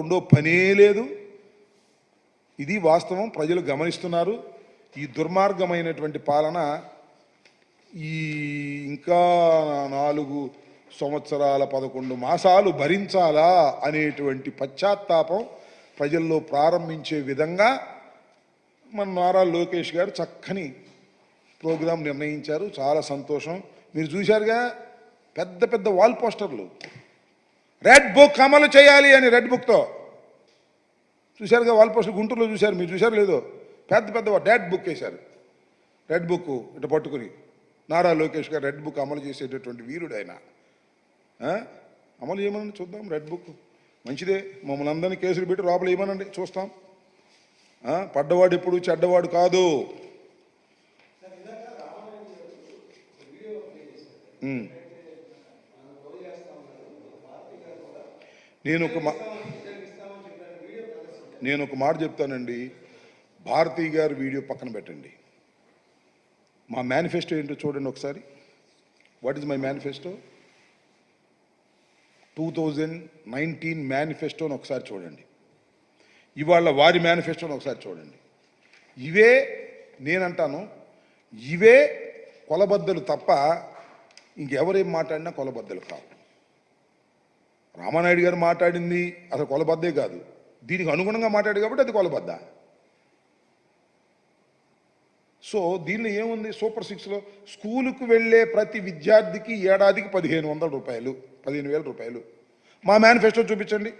రెండో పనే లేదు. ఇది వాస్తవం ప్రజలు గమనిస్తున్నారు. ఈ దుర్మార్గమైనటువంటి పాలన ఈ ఇంకా నాలుగు సంవత్సరాల పదకొండు మాసాలు భరించాలా అనేటువంటి పశ్చాత్తాపం ప్రజల్లో ప్రారంభించే విధంగా మన నారా లోకేష్ గారు చక్కని ప్రోగ్రాం నిర్ణయించారు. చాలా సంతోషం. మీరు చూశారుగా పెద్ద పెద్ద వాల్ పోస్టర్లు. రెడ్ బుక్ అమలు చేయాలి అని రెడ్ బుక్తో చూశారుగా వాల్ పోస్టర్ గుంటూరులో చూశారు మీరు చూశారు లేదో? పెద్ద పెద్ద డెడ్ బుక్ వేశారు. రెడ్ బుక్ ఇటు పట్టుకుని. నారా లోకేష్ గారు రెడ్ బుక్ అమలు చేసేటటువంటి వీరుడు ఆయన? అమలు చేయమనండి చూద్దాం రెడ్ బుక్ మంచిదే మమ్మల్ని అందరినీ కేసులు పెట్టి లోపల ఏమనండి చూస్తాం? పడ్డవాడు ఇప్పుడు చెడ్డవాడు కాదు. ఉమ్. నేను ఒక మా నేను ఒక మాట చెప్తానండి. భారతీ గారి వీడియో పక్కన పెట్టండి. మా మేనిఫెస్టో ఏంటో చూడండి ఒకసారి. What is my manifesto two thousand nineteen మేనిఫెస్టోని ఒకసారి చూడండి. ఇవాళ వారి మేనిఫెస్టోని ఒకసారి చూడండి. ఇవే నేనంటాను. ఇవే కొలబద్దలు తప్ప ఇంకెవరేం మాట్లాడినా కొలబద్దలు కావు. రామానాయుడు గారు మాట్లాడింది అసలు కొలబద్దే కాదు. దీనికి అనుగుణంగా మాట్లాడు కాబట్టి అది కొలబద్ద. సో దీనిలో ఏముంది? సూపర్ సిక్స్లో స్కూలుకు వెళ్ళే ప్రతి విద్యార్థికి ఏడాదికి పదిహేను వందల రూపాయలు పదిహేను వేల రూపాయలు. మా మేనిఫెస్టో చూపించండి.